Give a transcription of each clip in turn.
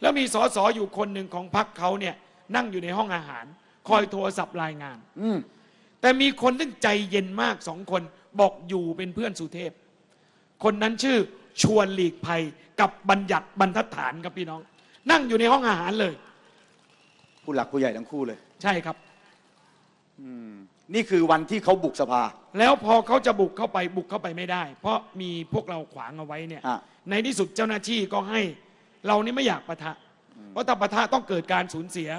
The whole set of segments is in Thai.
แล้วมีสสอยู่คนหนึ่งของพรรคเขาเนี่ยนั่งอยู่ในห้องอาหาร คอยโทรศัพท์รายงาน อืมแต่มีคนซึ่งใจเย็นมากสองคนบอกอยู่เป็นเพื่อนสุเทพ คนนั้นชื่อชวนหลีกภัยกับบัญญัติบรรทัดฐานครับพี่น้อง นั่งอยู่ในห้องอาหารเลย ผู้หลักผู้ใหญ่ทั้งคู่เลย ใช่ครับอืมนี่คือวันที่เขาบุกสภา แล้วพอเขาจะบุกเข้าไปบุกเข้าไปไม่ได้ เพราะมีพวกเราขวางเอาไว้เนี่ยฮะในที่สุดเจ้าหน้าที่ก็ให้ เรานี่ไม่อยากปะทะ เพราะถ้าปะทะต้องเกิดการสูญเสีย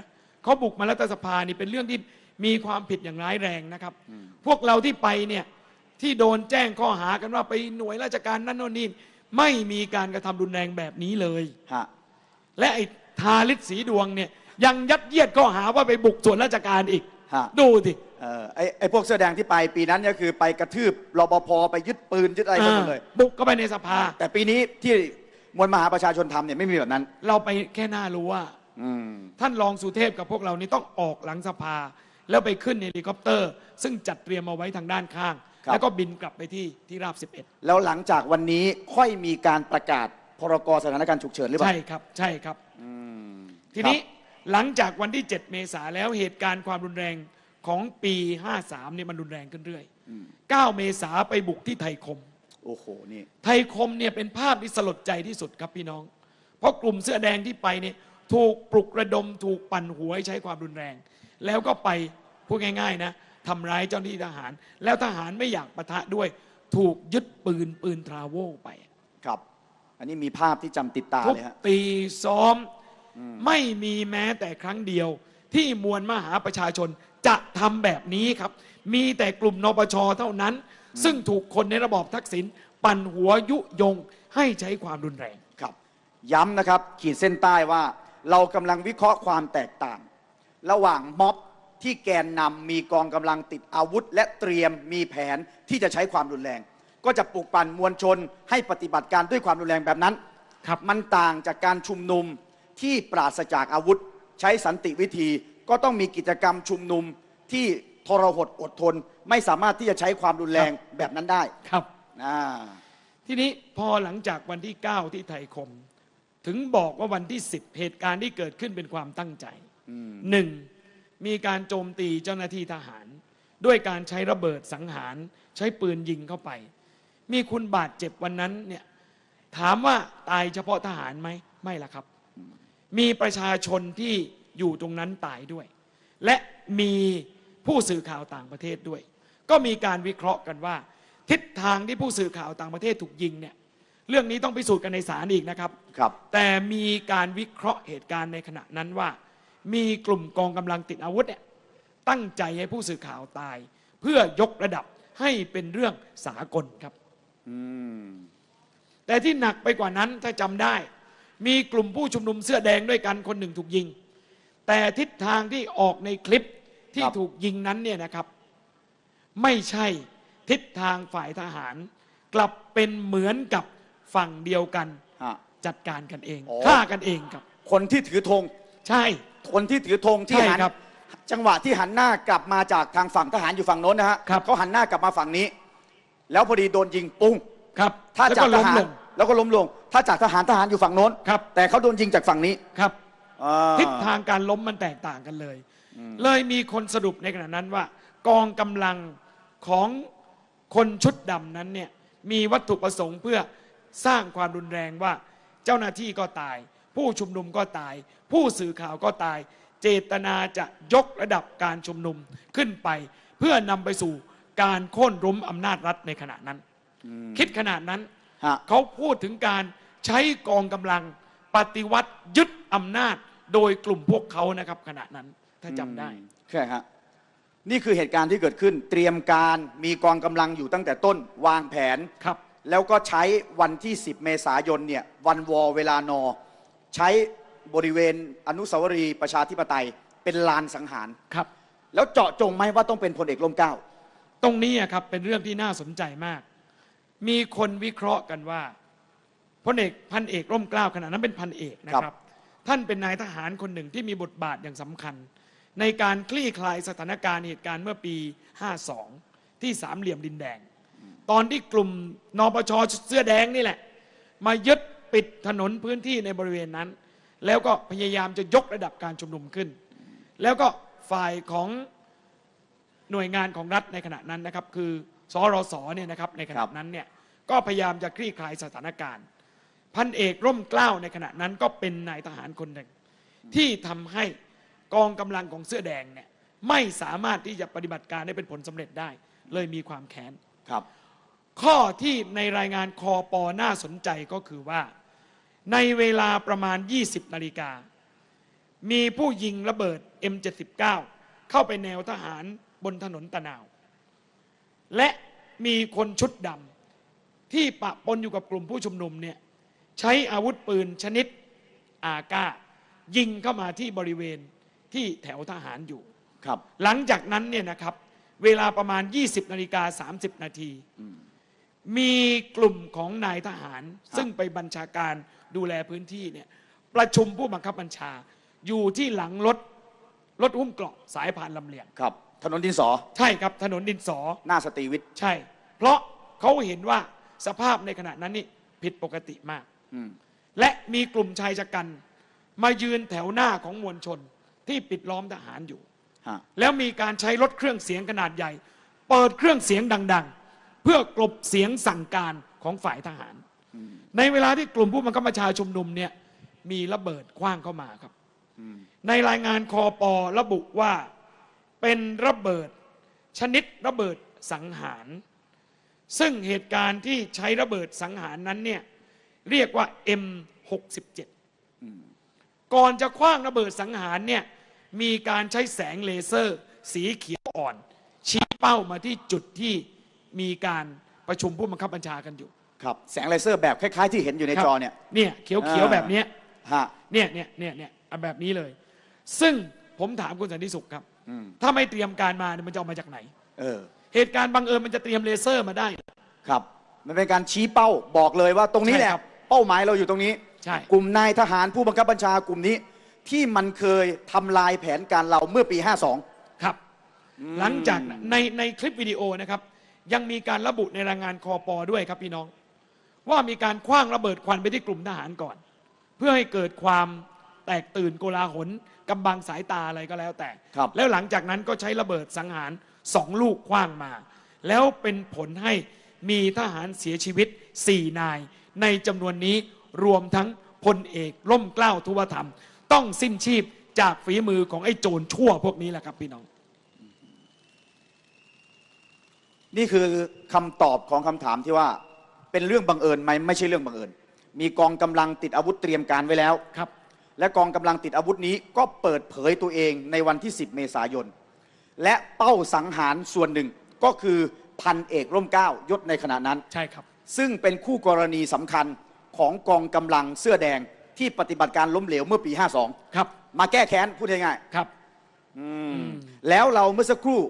เขาบุกมารัฐสภานี่เป็นเรื่องที่มีความผิดอย่างร้ายแรงนะครับ พวกเราที่ไปเนี่ยที่โดนแจ้งข้อหากันว่าไปหน่วยราชการนั่นโน่นนี่ไม่มีการกระทำรุนแรงแบบนี้เลยฮะและไอ้ทาลิศสีดวงเนี่ยยังยัดเยียดข้อหาว่าไปบุกส่วนราชการอีกฮะดูสิเออไอไอพวกเสื้อแดงที่ไปปีนั้นก็คือไปกระทืบรปภไปยึดปืนยึดอะไรกันหมดเลย บุกเข้าไปในสภา แต่ปีนี้ที่ มวลมหาประชาชนทำเนี่ยไม่มีแบบนั้น เราไปแค่หน้ารู้ว่าอืม ท่านรองสุเทพกับพวกเรานี่ต้องออกหลังสภา แล้วไปขึ้นเฮลิคอปเตอร์ ซึ่งจัดเตรียมเอาไว้ทางด้านข้าง ครับ แล้วก็บินกลับไปที่ที่ราบ แล้วหลังจากวันนี้ค่อยมีการประกาศพรกสถานการณ์ฉุกเฉินหรือ11 เปล่าใช่ครับ ใช่ครับ อืมทีนี้หลังจากวันที่ 7 เมษาแล้วเหตุการณ์ความรุนแรงของปี 53เนี่ยมันรุนแรงขึ้นเรื่อยอืม9เมษาไปบุกที่ไทยคม โอ้โหนี่ไทยคมเนี่ยเป็นภาพที่สลดใจที่สุดครับพี่น้อง เพราะกลุ่มเสื้อแดงที่ไปเนี่ยถูกปลุกระดมถูกปั่นหัวให้ใช้ความรุนแรง แล้วก็ไปพูดง่ายๆนะทำร้ายเจ้าหน้าที่ทหาร แล้วทหารไม่อยากปะทะด้วย ถูกยึดปืนปืนทราโวไป ครับ อันนี้มีภาพที่จำติดตาทุกเลยฮะ ตีซ้อมไม่มีแม้แต่ครั้งเดียว ที่มวลมหาประชาชนจะทำแบบนี้ครับ มีแต่กลุ่มนปชเท่านั้น ซึ่งถูกคนในระบอบทักษิณปั่นหัวยุยงให้ใช้ความรุนแรงครับ ย้ำนะครับขีดเส้นใต้ว่า เรากำลังวิเคราะห์ความแตกต่าง ระหว่างม็อบที่แกนนำมีกองกำลังติดอาวุธ และเตรียมมีแผนที่จะใช้ความรุนแรง ก็จะปลุกปั่นมวลชน ให้ปฏิบัติการด้วยความรุนแรงแบบนั้นครับมันต่างจากการชุมนุมที่ปราศจากอาวุธ ใช้สันติวิธีก็ต้องมีกิจกรรมชุมนุมที่ ทรหดอดทน ไม่สามารถที่จะใช้ความรุนแรงแบบนั้นได้ครับอ่าทีนี้พอหลังจากวันที่ 9 ที่ไทยคม ถึงบอกว่าวันที่ 10 เหตุการณ์ที่เกิดขึ้นเป็นความตั้งใจอืมหนึ่งมีการโจมตีเจ้าหน้าที่ทหาร ด้วยการใช้ระเบิดสังหาร ใช้ปืนยิงเข้าไป มีคุณบาดเจ็บวันนั้นเนี่ยถามว่าตายเฉพาะทหารไหมไม่ละครับ มีประชาชนที่อยู่ตรงนั้นตายด้วย และมี ผู้สื่อข่าวต่างประเทศด้วย ก็มีการวิเคราะห์กันว่า ทิศทางที่ผู้สื่อข่าวต่างประเทศถูกยิงเนี่ยเรื่องนี้ต้องพิสูจน์กันในศาลอีกนะครับครับ แต่มีการวิเคราะห์เหตุการณ์ในขณะนั้นว่า มีกลุ่มกองกำลังติดอาวุธเนี่ยตั้งใจให้ผู้สื่อข่าวตาย เพื่อยกระดับให้เป็นเรื่องสากลครับอืมแต่ที่หนักไปกว่านั้นถ้าจำได้ มีกลุ่มผู้ชุมนุมเสื้อแดงด้วยกันคนหนึ่งถูกยิง แต่ทิศทางที่ออกในคลิป ที่ครับถูกยิงนั้นเนี่ยนะครับ ไม่ใช่ทิศทางฝ่ายทหาร กลับเป็นเหมือนกับฝั่งเดียวกัน ฮะ จัดการกันเองอ๋อ ฆ่ากันเองครับ คนที่ถือธงใช่ คนที่ถือธงที่ใช่หันครับ จังหวะที่หันหน้ากลับมาจากทางฝั่งทหารอยู่ฝั่งโน้นนะฮะครับ เขาหันหน้ากลับมาฝั่งนี้ แล้วพอดีโดนยิงปุ้ง ครับถ้าแล้วจากก็ทล้มหารลงแล้วก็ล้มลง ถ้าจากทหารทหารอยู่ฝั่งโน้น ครับแต่เขาโดนยิงจากฝั่งนี้ครับ อ่าทิศทางการล้มมันแตกต่างกันเลย เลยมีคนสรุปในขณะนั้นว่า กองกำลังของคนชุดดำนั้นเนี่ยมีวัตถุประสงค์เพื่อสร้างความรุนแรงว่าเจ้าหน้าที่ก็ตาย ผู้ชุมนุมก็ตาย ผู้สื่อข่าวก็ตาย เจตนาจะยกระดับการชุมนุมขึ้นไป เพื่อนำไปสู่การโค่นล้มอำนาจรัฐในขณะนั้น คิดขนาดนั้นฮะเขาพูดถึงการใช้กองกำลังปฏิวัติยึดอำนาจโดยกลุ่มพวกเขานะครับขณะนั้น ถ้าจำได้อืมใช่ฮะนี่คือเหตุการณ์ที่เกิดขึ้น เตรียมการมีกองกำลังอยู่ตั้งแต่ต้น วางแผน ครับ แล้วก็ใช้วันที่ 10 เมษายนเนี่ยวันวอเวลานอ ใช้บริเวณอนุสาวรีย์ประชาธิปไตย เป็นลานสังหาร ครับ แล้วเจาะจงไหมว่าต้องเป็นพลเอกร่มเกล้า ตรงนี้อะครับเป็นเรื่องที่น่าสนใจมาก มีคนวิเคราะห์กันว่าพลเอกพันเอกร่มเกล้าขณะนั้นเป็นพันเอกนะคครัรับ บ ท่านเป็นนายทหารคนหนึ่งที่มีบทบาทอย่างสำคัญ ในการคลี่คลายสถานการณ์เหตุการณ์เมื่อปี 52 ที่สามเหลี่ยมดินแดง ตอนที่กลุ่มนปชเสื้อแดงนี่แหละ มายึดปิดถนนพื้นที่ในบริเวณนั้น แล้วก็พยายามจะยกระดับการชุมนุมขึ้น แล้วก็ฝ่ายของหน่วยงานของรัฐในขณะนั้นนะครับ คือสรสเนี่ยนะครับในขณะนั้นเนี่ยก็พยายามจะคลี่คลายสถานการณ์ พันเอกร่มเกล้าในขณะนั้นก็เป็นนายทหารคนหนึ่ง ที่ทำให้ กองกำลังของเสื้อแดงเนี่ยไม่สามารถที่จะปฏิบัติการได้เป็นผลสำเร็จได้ เลยมีความแค้นครับ ข้อที่ในรายงานคอปอน่าสนใจก็คือว่า ในเวลาประมาณ 20 นาฬิกา มีผู้ยิงระเบิด M79 เข้าไปแนวทหารบนถนนตะนาว และมีคนชุดดำที่ปะปนอยู่กับกลุ่มผู้ชุมนุมเนี่ยใช้อาวุธปืนชนิดอาก้ายิงเข้ามาที่บริเวณ ที่แถวทหารอยู่ ครับ หลังจากนั้นเนี่ยนะครับ เวลาประมาณ 20นาฬิกา30 นาทีมีกลุ่มของนายทหารซึ่งไปบัญชาการดูแลพื้นที่เนี่ยประชุมผู้บังคับบัญชา อยู่ที่หลังรถรถหุ้มเกราะสายผ่านลำเลียง ครับ ถนนดินสอ ใช่ครับถนนดินสอ หน้าสตรีวิทย์ใช่ เพราะเขาเห็นว่าสภาพในขณะนั้นนี่ผิดปกติมาก อืม และมีกลุ่มชายชะกัน มายืนแถวหน้าของมวลชน ที่ปิดล้อมทหารอยู่ ฮะแล้วมีการใช้รถเครื่องเสียงขนาดใหญ่ เปิดเครื่องเสียงดัง ๆ เพื่อกลบเสียงสั่งการของฝ่ายทหารในเวลาที่กลุ่มผู้บังคับบัญชาชุมนุมเนี่ยมีระเบิดคว้างเข้ามาครับในรายงานคอปอระบุว่าเป็นระเบิดชนิดระเบิดสังหาร ซึ่งเหตุการณ์ที่ใช้ระเบิดสังหารนั้นเนี่ยเรียกว่า M67 ก่อนจะคว้างระเบิดสังหารเนี่ยมีการใช้แสงเลเซอร์ สีเขียวอ่อน ชี้เป้ามาที่จุดที่มีการประชุมผู้บังคับบัญชากันอยู่ ครับแสงเลเซอร์แบบคล้ายๆ ที่เห็นอยู่ในจอเนี่ย เนี่ยเขียวๆแบบเนี้ยฮะเนี่ยเนี่ยเนี่ยเนี่ยเอาแบบนี้เลย ซึ่งผมถามคุณสันติสุขครับ อืมถ้าไม่เตรียมการมาเนี่ยมันจะเอามาจากไหน เออ เหตุการณ์บังเอิญมันจะเตรียมเลเซอร์มาได้ ครับ มันเป็นการชี้เป้าบอกเลยว่าตรงนี้แหละ ใช่ครับ เป้าหมายเราอยู่ตรงนี้ ใช่ กลุ่มนายทหารผู้บังคับบัญชากลุ่มนี้ ที่มันเคยทำลายแผนการเราเมื่อปี 52 ครับ หลังจากนั้นในในคลิปวิดีโอนะครับ ยังมีการระบุในรายงานคอปอด้วยครับพี่น้อง ว่ามีการคว้างระเบิดควันไปที่กลุ่มทหารก่อน เพื่อให้เกิดความแตกตื่นโกลาหลกำบังสายตาอะไรก็แล้วแต่ ครับ แล้วหลังจากนั้นก็ใช้ระเบิดสังหารสองลูกคว้างมา แล้วเป็นผลให้มีทหารเสียชีวิตสี่นาย ในจำนวนนี้ รวมทั้งพลเอกร่มเกล้าทุวธรรม ต้องสิ้นชีพจากฝีมือของไอ้โจรชั่วพวกนี้แหละครับพี่น้อง นี่คือคำตอบของคำถามที่ว่าเป็นเรื่องบังเอิญไหมไม่ใช่เรื่องบังเอิญ มีกองกำลังติดอาวุธเตรียมการไว้แล้วครับ และกองกำลังติดอาวุธนี้ก็เปิดเผยตัวเองในวันที่ 10 เมษายน และเป้าสังหารส่วนหนึ่งก็คือพันเอกร่มเกล้ายศในขณะนั้น ใช่ครับ ซึ่งเป็นคู่กรณีสำคัญ ของกองกำลังเสื้อแดงที่ปฏิบัติการล้มเหลวเมื่อปีครับ52มาแก้แค้นพูดง่ายครับๆแล้วเราเมื่อสักครู่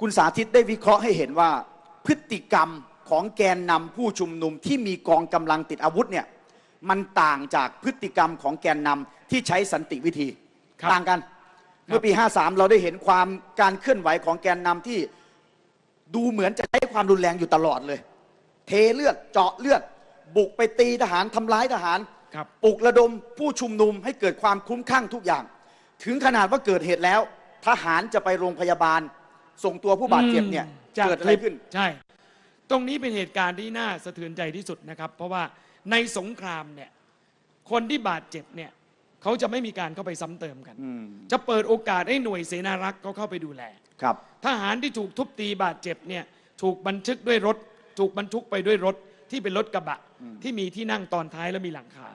คุณสาธิตได้วิเคราะห์ให้เห็นว่า พฤติกรรมของแกนนำผู้ชุมนุมที่มีกองกำลังติดอาวุธเนี่ยมันต่างจากพฤติกรรมของแกนนำที่ใช้สันติวิธีครับต่างกัน เมื่อปี 53 เราได้เห็นความการเคลื่อนไหวของแกนนำที่ดูเหมือนจะใช้ความรุนแรงอยู่ตลอดเลย เทเลือดเจาะเลือด บุกไปตีทหารทำร้ายทหารครับ ปลุกระดมผู้ชุมนุมให้เกิดความคลุ้มคลั่งทุกอย่าง ถึงขนาดว่าเกิดเหตุแล้ว ทหารจะไปโรงพยาบาล ส่งตัวผู้บาดเจ็บเนี่ยจากเกิดอะไรคลิปขึ้น ใช่ ตรงนี้เป็นเหตุการณ์ที่น่าสะเทือนใจที่สุดนะครับ เพราะว่าในสงครามเนี่ยคนที่บาดเจ็บเนี่ยเขาจะไม่มีการเข้าไปซ้ำเติมกัน อืม จะเปิดโอกาสให้หน่วยเสนารักษ์เขาเข้าไปดูแล ครับ ทหารที่ถูกทุบตีบาดเจ็บเนี่ยถูกบันทึกด้วยรถ ถูกบรรทุกไปด้วยรถที่เป็นรถกระบะ ที่มีที่นั่งตอนท้ายและมีหลังคา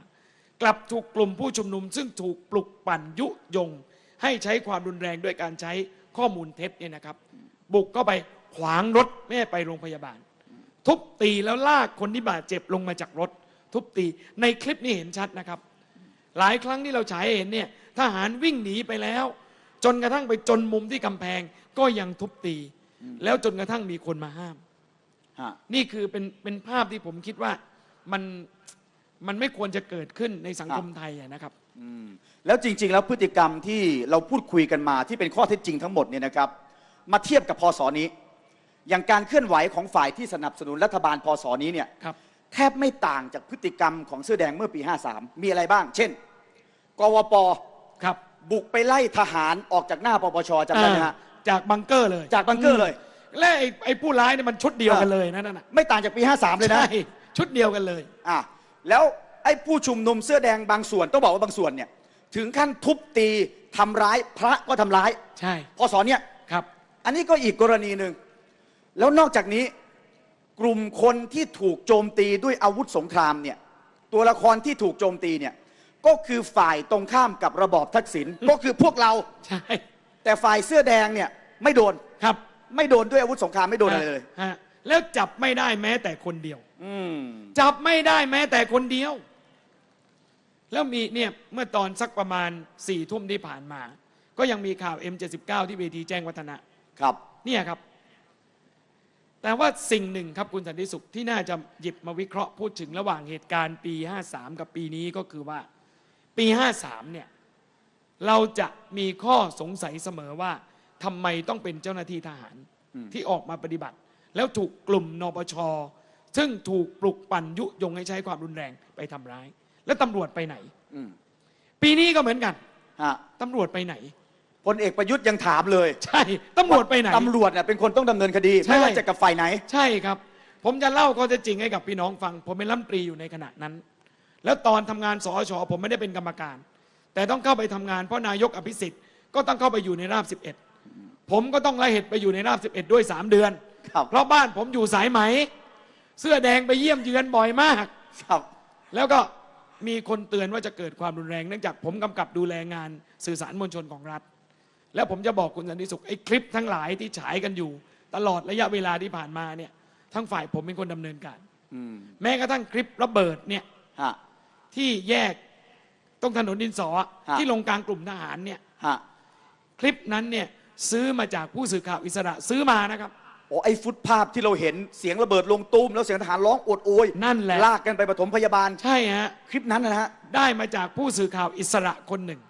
กลับถูกกลุ่มผู้ชุมนุม ซึ่งถูกปลุกปั่นยุยง ให้ใช้ความรุนแรงด้วยการใช้ข้อมูลเท็จเนี่ยนะครับ บุกเข้าไปขวางรถไม่ให้ไปโรงพยาบาล ทุบตีแล้วลากคนที่บาดเจ็บลงมาจากรถ ทุบตีในคลิปนี้เห็นชัดนะครับ หลายครั้งที่เราฉายให้เห็นเนี่ยทหารวิ่งหนีไปแล้ว จนกระทั่งไปจนมุมที่กำแพงก็ยังทุบตี แล้วจนกระทั่งมีคนมาห้ามฮะนี่คือเป็นเป็นภาพที่ผมคิดว่า มันมันไม่ควรจะเกิดขึ้นในสังคมไทยอะนะครับ อืมแล้วจริง ๆ แล้วพฤติกรรมที่เราพูดคุยกันมาที่เป็นข้อเท็จจริงทั้งหมดเนี่ยนะครับ มาเทียบกับพศนี้ อย่างการเคลื่อนไหวของฝ่ายที่สนับสนุนรัฐบาลพศนี้เนี่ยครับ แทบไม่ต่างจากพฤติกรรมของเสื้อแดงเมื่อปี 53 มีอะไรบ้าง เช่นวปครับบุกไปไล่ทหารออกจากหน้าปปชจำได้ไหมฮะ อ่าจากบังเกอร์เลยจากบังเกอร์เลยและไอ้ไอ้ผู้ร้ายเนี่ยมันชุดเดียวกันเลยนะนั่นน่ะ ไม่ต่างจากปี 53 เลยนะ ใช่ ชุดเดียวกันเลย อะแล้วไอ้ผู้ชุมนุมเสื้อแดงบางส่วนต้องบอกว่าบางส่วนเนี่ยถึงขั้นทุบตีทำร้ายพระก็ทำร้ายใช่พศเนี่ย ครับ อันนี้ก็อีกกรณีหนึ่ง แล้วนอกจากนี้กลุ่มคนที่ถูกโจมตีด้วยอาวุธสงครามเนี่ย ตัวละครที่ถูกโจมตีเนี่ย ก็คือฝ่ายตรงข้ามกับระบอบทักษิณ ก็คือพวกเรา ใช่แต่ฝ่ายเสื้อแดงเนี่ยไม่โดน ครับไม่โดนด้วยอาวุธสงครามไม่โดนอะไรเลย ฮะแล้วจับไม่ได้แม้แต่คนเดียวอืม จับไม่ได้แม้แต่คนเดียว แล้วมีเนี่ยเมื่อตอนสักประมาณสี่ทุ่มที่ผ่านมา ก็ยังมีข่าว M79 ที่เวทีแจ้งวัฒนะครับเนี่ยครับ แต่ว่าสิ่งหนึ่งครับคุณสันติสุขที่น่าจะหยิบมาวิเคราะห์พูดถึงระหว่างเหตุการณ์ปี 53 กับปีนี้ก็คือว่า ปี 53 เนี่ยเราจะมีข้อสงสัยเสมอว่าทำไมต้องเป็นเจ้าหน้าที่ทหารอืมที่ออกมาปฏิบัติ แล้วถูกกลุ่มนปช ซึ่งถูกปลุกปั่นยุยงให้ใช้ความรุนแรงไปทำร้าย แล้วตำรวจไปไหน อืมปีนี้ก็เหมือนกันฮะตำรวจไปไหน พลเอกประยุทธ์ยังถามเลยใช่ตำรวจไปไหน ตำรวจเนี่ยเป็นคนต้องดำเนินคดี ใช่ ไม่ว่าจะกับฝ่ายไหน ใช่ครับ ผมจะเล่าข้อเท็จจริงให้กับพี่น้องฟัง ผมเป็นรัฐมนตรีอยู่ในขณะนั้น แล้วตอนทำงานสอชผมไม่ได้เป็นกรรมการ แต่ต้องเข้าไปทำงานเพราะนายกอภิสิทธิ์ก็ต้องเข้าไปอยู่ในราบ 11 ผมก็ต้องละเหตุไปอยู่ในราบ 11 ด้วย 3 เดือน ครับ เพราะบ้านผมอยู่สายไหม เสื้อแดงไปเยี่ยมเยือนบ่อยมาก ครับ แล้วก็มีคนเตือนว่าจะเกิดความรุนแรงเนื่องจากผมกำกับดูแลงานสื่อสารมวลชนของรัฐ แล้วผมจะบอกคุณสันติสุขไอ้คลิปทั้งหลายที่ฉายกันอยู่ ตลอดระยะเวลาที่ผ่านมาเนี่ยทั้งฝ่ายผมเป็นคนดำเนินการ อืมแม้กระทั่งคลิประเบิดเนี่ยฮะ ที่แยกตรงถนนดินสอฮะ ที่ลงกลางกลุ่มทหารเนี่ยฮะ คลิปนั้นเนี่ยซื้อมาจากผู้สื่อข่าวอิสระซื้อมานะครับ โอ้ไอ้ฟุตภาพที่เราเห็นเสียงระเบิดลงตุ้ม แล้วเสียงทหารร้องโอดโอยนั่นแหละ ลากกันไปปฐมพยาบาล ใช่ฮะ คลิปนั้นนะฮะ ได้มาจากผู้สื่อข่าวอิสระคนหนึ่ง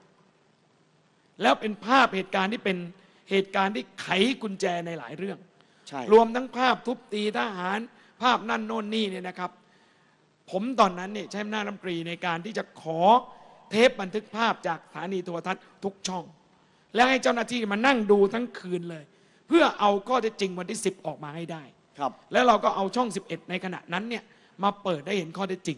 แล้วเป็นภาพเหตุการณ์ที่เป็นเหตุการณ์ที่ไขกุญแจในหลายเรื่อง ใช่รวมทั้งภาพทุบตีทหารภาพนั่นโน่นนี่เนี่ยนะครับ ผมตอนนั้นเนี่ยใช้อำนาจรัฐมนตรีในการที่จะขอเทปบันทึกภาพจากสถานีโทรทัศน์ทุกช่อง แล้วให้เจ้าหน้าที่มานั่งดูทั้งคืนเลยเพื่อเอาข้อเท็จจริงวันที่ 10 ออกมาให้ได้ ครับ แล้วเราก็เอาช่อง 11 ในขณะนั้นเนี่ยมาเปิดได้เห็นข้อเท็จจริง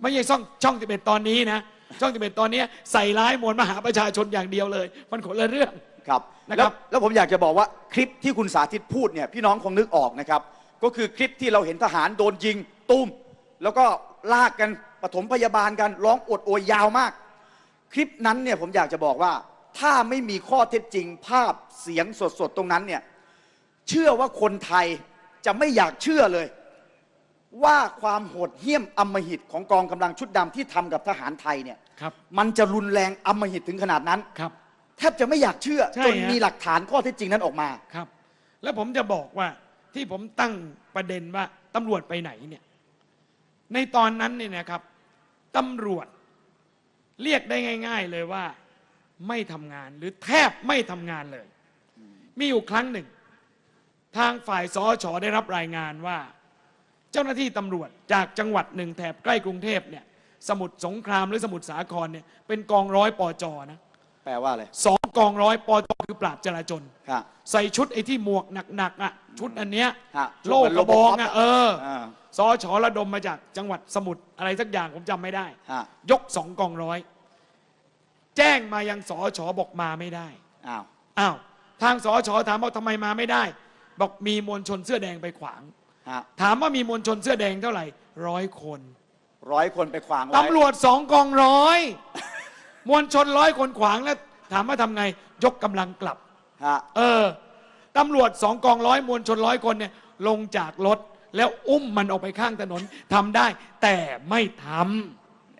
ไม่ใช่ช่องช่อง 11 ตอนนี้นะ ช่อง 11 ตอนนี้ใส่ร้ายมวลมหาประชาชนอย่างเดียวเลย มันคนละเรื่อง ครับนะครับแล้วแล้วผมอยากจะบอกว่าคลิปที่คุณสาธิตพูดเนี่ยพี่น้องคงนึกออกนะครับ ก็คือคลิปที่เราเห็นทหารโดนยิงตุ้ม แล้วก็ลากกันปฐมพยาบาลกันร้องโอดโอยยาวมาก คลิปนั้นเนี่ยผมอยากจะบอกว่า ถ้าไม่มีข้อเท็จจริง ภาพเสียงสดๆตรงนั้นเนี่ยเชื่อว่าคนไทยจะไม่อยากเชื่อเลย ว่าความโหดเหี้ยมอำมหิตของกองกำลังชุดดำที่ทำกับทหารไทยเนี่ยครับ มันจะรุนแรงอำมหิตถึงขนาดนั้น ครับ แทบจะไม่อยากเชื่อ ใช่จนฮะ มีหลักฐานข้อเท็จจริงนั้นออกมา ครับ แล้วผมจะบอกว่าที่ผมตั้งประเด็นว่าตำรวจไปไหนเนี่ย ในตอนนั้นเนี่ยนะครับตำรวจเรียกได้ง่าย ๆ เลยว่า ไม่ทำงาน หรือแทบไม่ทำงานเลย มีอยู่ครั้งหนึ่ง ทางฝ่ายสอชอได้รับรายงานว่า เจ้าหน้าที่ตำรวจจากจังหวัดหนึ่งแถบใกล้กรุงเทพเนี่ยสมุทรสงครามหรือสมุทรสาครเนี่ยเป็นกองร้อยปอจอนะแปลว่าอะไรสองกองร้อยปอจอคือปราบจราจนฮะใส่ชุดไอ้ที่หมวกหนักๆอะชุดอันเนี้ยฮะโล่กระบองอะเอออ่า สอชอระดมมาจากจังหวัดสมุทรอะไรสักอย่างผมจำไม่ได้ ฮะ ยกสองกองร้อย แจ้งมายังสอชอบอกมาไม่ได้อ้าวอ้าวทางสอชอถามว่าทำไมมาไม่ได้ บอกมีมวลชนเสื้อแดงไปขวาง ฮะถามว่ามีมวลชนเสื้อแดงเท่าไหร่ร้อยคนร้อยคนไปขวางไว้ตำรวจสองกองร้อยมวลชนร้อยคนขวางแล้ว ถามว่าทำไงยกกำลังกลับ ฮะเออตำรวจสองกองร้อยมวลชนร้อยคนเนี่ยลงจากรถ แล้วอุ้มมันออกไปข้างถนนทำได้ แต่ไม่ท